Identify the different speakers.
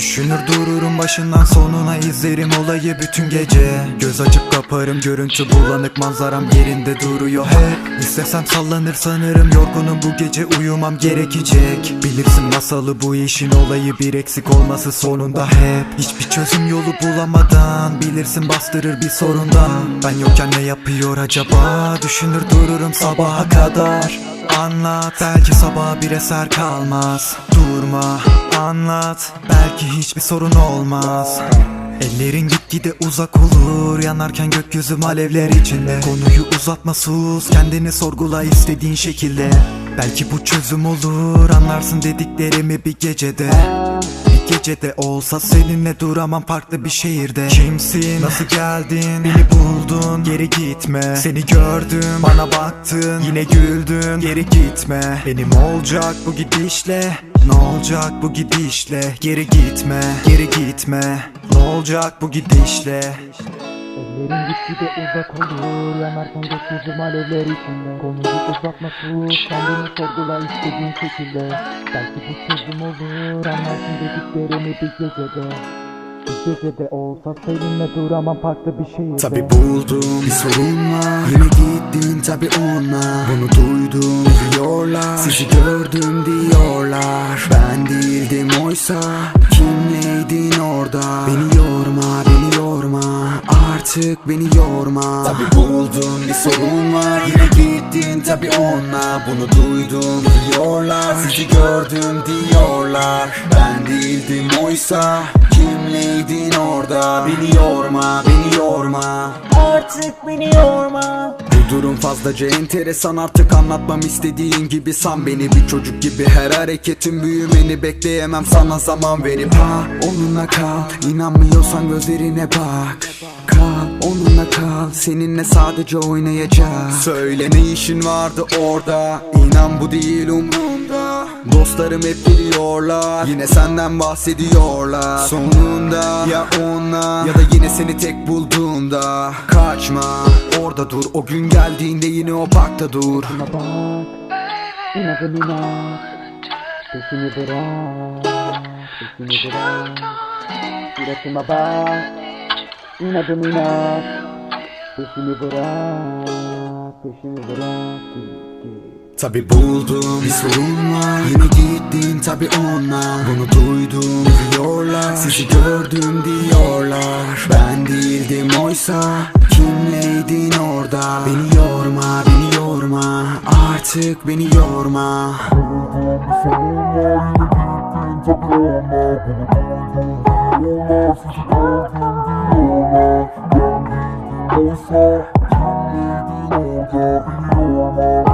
Speaker 1: Düşünür dururum başından sonuna izlerim olayı bütün gece. Göz açıp kaparım görüntü bulanık manzaram yerinde duruyor hep. İstesem sallanır sanırım yorgunum bu gece uyumam gerekecek. Bilirsin masalı bu işin olayı bir eksik olması sonunda hep. Hiçbir çözüm yolu bulamadan bilirsin bastırır bir sorundan. Ben yokken ne yapıyor acaba? Düşünür dururum sabaha kadar. Anlat belki sabaha bir eser kalmaz Durma anlat. Belki hiçbir sorun olmaz. Ellerin gitgide uzak olur. Yanarken gökyüzü alevler içinde. Konuyu uzatma sus. Kendini sorgula istediğin şekilde. Belki bu çözüm olur. Anlarsın dediklerimi bir gecede. Bir gecede olsa seninle duramam farklı bir şehirde. Kimsin? Nasıl geldin? Beni buldun. Geri gitme. Seni gördüm. Bana baktın. Yine güldün. Geri gitme. Benim olacak bu gidişle Ne olacak bu gidişle? Geri gitme Geri gitme. Ne olacak bu gidişle?
Speaker 2: Ellerin gitgide uzak olur. Yanarken gökyüzüm alevler içinde. Konuyu uzatma sus Kendini sorgula istediğin şekilde. Belki bu çözüm olur. Anlarsın dediklerimi bir gecede. Bir gecede olsa seninle duramam farklı bir şehirde.
Speaker 1: Tabi buldum bir sorun var. Yine gittin tabi ona. Bunu duydum diyorlar. Sizi gördüm diyorlar. Ben değildim oysa. Kimleydin orada? Beni yorma beni yorma. Artık beni yorma. Tabi buldum bir sorun var. Yine gittin tabi ona. Bunu duydum diyorlar. Sizi gördüm diyorlar. Ben değildim oysa. Kimleydin orada? Beni yorma beni yorma.
Speaker 2: Artık beni yorma
Speaker 1: durum fazlaca enteresan artık anlatmam istediğin gibi san beni. Bir çocuk gibi her hareketin büyümeni bekleyemem sana zaman verip ha onunla kal. İnanmıyorsan gözlerine bak Kal onunla kal. Seninle sadece oynayacağız Söyle ne işin vardı orada? İnan bu değil umrumda Dostlarım hep biliyorlar Yine senden bahsediyorlar. Sonunda ya ona Ya da yine seni tek bulduğumda Kaçma orada dur. O gün geldiğinde yine o parkta dur.
Speaker 2: Buna bak İnadın inat Peşini bırak Peşini bırak Suratıma bak İnadın inat Peşini bırak Peşini bırak.
Speaker 1: Tabi buldum bir sorun var. Yine gittin tabi ona Bunu duydum diyorlar Sizi gördüm diyorlar. Ben değildim oysa. Kimleydin orada? Beni yorma beni yorma. Artık beni yorma
Speaker 3: olsa Kimleri olsa iyi olmaz